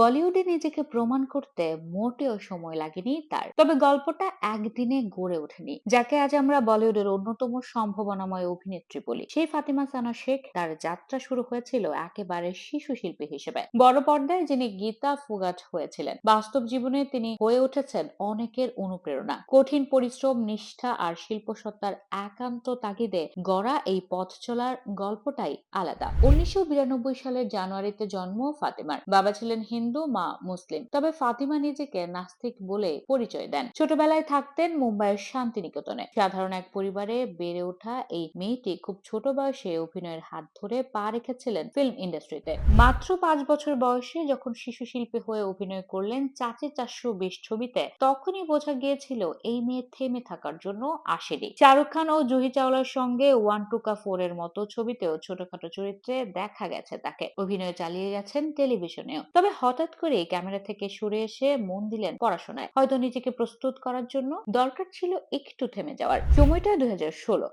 বলিউডে নিজেকে প্রমাণ করতে মোটেও সময় লাগেনি তার। তবে গল্পটা একদিনে গড়ে ওঠেনি, যাকে আজ আমরা বলিউডের অন্যতম সম্ভাবনাময় অভিনেত্রী বলি। সেই ফাতিমা সানা শেখ তার যাত্রা শুরু হয়েছিল একেবারে শিশু শিল্পী হিসেবে। বড় পর্দায় যিনি গীতা ফুগাট হয়েছিলেন, বাস্তব জীবনে তিনি হয়ে উঠেছেন অনেকের অনুপ্রেরণা। কঠিন পরিশ্রম, নিষ্ঠা আর শিল্প শিল্পসত্তার একান্ত তাগিদে গড়া এই পথ চলার গল্পটাই আলাদা। উনিশশো বিরানব্বই সালের জানুয়ারিতে জন্ম ফাতেমার। বাবা ছিলেন হিন্দু মা মুসলিম। তবে ফাতিমা নিজেকে নাস্তিক বলে পরিচয় দেন। ছোটবেলায় থাকতেন মুম্বাইয়ের শান্তিনিকেতনে। সাধারণ এক পরিবারে বেড়ে ওঠা এই মেয়েটি খুব ছোট বয়সে অভিনয়ের হাত ধরে পা রেখেছিলেন ফিল্ম ইন্ডাস্ট্রিতে। মাত্র পাঁচ বছর বয়সে যখন শিশু শিল্পী হয়ে অভিনয় করলেন চাচি চারশো বিশ ছবিতে, তখনই বোঝা গিয়েছিল এই মেয়ে থেমে থাকার জন্য আসেনি। শাহরুখ খান ও জুহি চাওলার সঙ্গে ওয়ান টুকা ফোর এর মতো ছবিতেও ছোটখাটো চরিত্রে দেখা গেছে তাকে। অভিনয় চালিয়ে গেছেন টেলিভিশনেও। তবে হঠাৎ করে ক্যামেরা থেকে সরে এসে মন দিলেন পড়াশোনায়। হয়তো নিজেকে প্রস্তুত করার জন্য দরকার ছিল একটু থেমে যাওয়ার। সময়টা দুই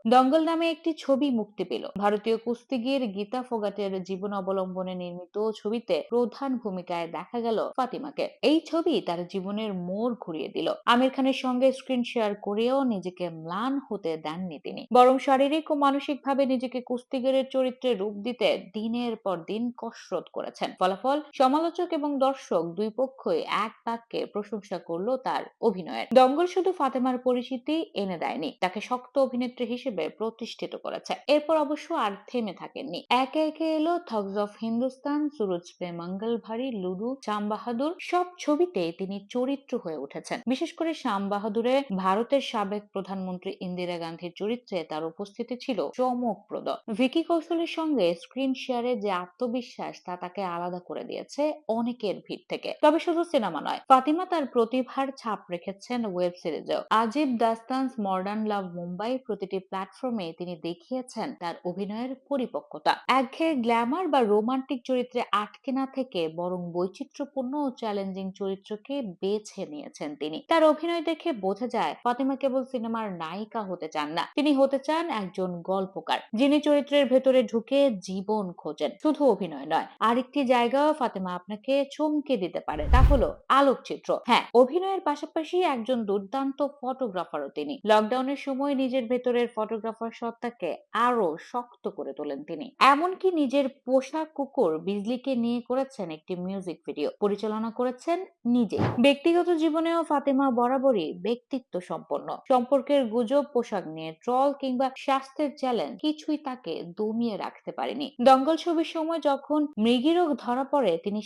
দঙ্গল নামে একটি ছবি মুক্তি পেল। ভারতীয় কুস্তিগির গীতা ফোগাটের জীবন অবলম্বনে নির্মিত ছবিতে প্রধান ভূমিকায় দেখা গেল ফাতিমাকে। এই ছবি তার জীবনের মোড় ঘুরিয়ে দিল। আমির খানের সঙ্গে স্ক্রিন শেয়ার করেও নিজেকে ম্লান হতে দেননি তিনি। বরং শারীরিক ও মানসিকভাবে নিজেকে কুস্তিগিরের চরিত্রে রূপ দিতে দিনের পর দিন কসরত করেছেন। ফলাফল সমালোচক এবং দর্শক দুই পক্ষই এক বাক্যে প্রশংসা করল তার অভিনয়ের। দঙ্গল শুধু ফাতেমার পরিচিতি এনে দেয়নি, তাকে শক্ত অভিনেত্রী হিসেবে প্রতিষ্ঠিত করেছে। এরপর অবশ্য আর থেমে থাকেননি। একে একে এলো thugs of Hindustan, Suraj Pe Mangal Bhari ludo Shyam বাহাদুর। সব ছবিতে তিনি চরিত্র হয়ে উঠেছেন। বিশেষ করে শ্যাম বাহাদুরে ভারতের সাবেক প্রধানমন্ত্রী ইন্দিরা গান্ধীর চরিত্রে তার উপস্থিতি ছিল চমকপ্রদ। ভিকি কৌশলের সঙ্গে স্ক্রিন শেয়ারে যে আত্মবিশ্বাস, তা তাকে আলাদা করে দিয়েছে অনেকের ভিড় থেকে। তবে শুধু সিনেমা নয়, ফাতিমা তার প্রতিভার ছাপ রেখেছেন ওয়েব সিরিজেও। আজিব দাস্তানস মডার্ন লাভ মুম্বাই প্রতিটি প্ল্যাটফর্মে তিনি দেখিয়েছেন তার অভিনয়ের পরিপক্কতা। একঘেয়ে গ্ল্যামার বা রোমান্টিক চরিত্রে আটকে না থেকে বরং বৈচিত্র্যপূর্ণ ও চ্যালেঞ্জিং চরিত্রকে বেছে নিয়েছেন তিনি। তার অভিনয় দেখে বোঝা যায়, ফাতিমা কেবল সিনেমার নায়িকা হতে চান না, তিনি হতে চান একজন গল্পকার, যিনি চরিত্রের ভেতরে ঢুকে জীবন খোঁজেন। শুধু অভিনয় নয়, আরেকটি জায়গাও ফাতেমা আপনাকে চমকে দিতে পারে। তা হলো আলোকচিত্র। হ্যাঁ অভিনয়ের পাশাপাশি একজন দুর্দান্ত ফটোগ্রাফারও তিনি। লকডাউনের সময় নিজের ভেতরের ফটোগ্রাফার সত্তাকে আরও শক্ত করে তোলেন তিনি। এমনকি নিজের পোশাক কুকুর বিজলিকে নিয়ে করেছেন একটি মিউজিক ভিডিও। পরিচালনা করেছেন নিজে। ব্যক্তিগত জীবনেও ফাতেমা বরাবরই ব্যক্তিত্ব সম্পন্ন। সম্পর্কের গুজব, পোশাক নিয়ে ট্রল কিংবা স্বাস্থ্যের চ্যালেঞ্জ কিছুই তাকে দমিয়ে রাখতে পারেনি। দঙ্গল ছবির সময় যখন মৃগীরোগ ধরা পড়ে, তিনি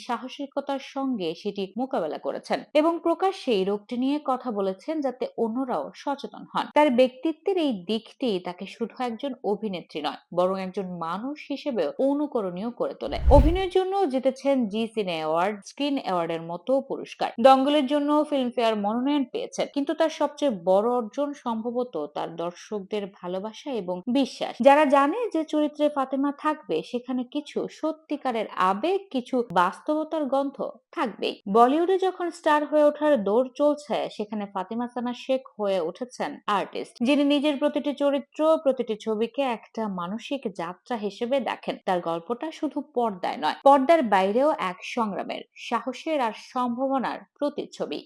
সাহসিকতার সঙ্গে সেটি মোকাবেলা করেছেন এবং প্রকাশ্যে এই রোগটি নিয়ে কথা বলেছেন যাতে অন্যরাও সচেতন হন। তার ব্যক্তিত্বের এই দিকটি তাকে শুধু একজন অভিনেত্রী নয়, বরং একজন মানুষ হিসেবেও অনুকরণীয় করে তোলে। অভিনয়ের জন্য জিতেছেন জি সিনে অ্যাওয়ার্ড, স্ক্রিন অ্যাওয়ার্ডের মতো পুরস্কার। দঙ্গলের জন্য ফিল্মফেয়ার মনোনয়ন পেয়েছেন, কিন্তু তার সবচেয়ে বড় অর্জন সম্ভবত তার দর্শকদের ভালোবাসা এবং বিশ্বাস। যারা জানে যে চরিত্রে ফাতেমা থাকবে, সেখানে কিছু সত্যিকারের আবেগ, কিছু বাস্তবতার গন্ধ থাকবেই। বলিউডে যখন স্টার হয়ে ওঠার দৌড় চলছে, সেখানে ফাতিমা সানা শেখ হয়ে উঠেছেন আর্টিস্ট, যিনি নিজের প্রতিটি চরিত্র, প্রতিটি ছবিকে একটা মানসিক যাত্রা হিসেবে দেখেন। তার গল্পটা শুধু পর্দায় নয়, পর্দার বাইরেও এক সংগ্রামের, সাহসের আর সম্ভাবনার প্রতিচ্ছবি।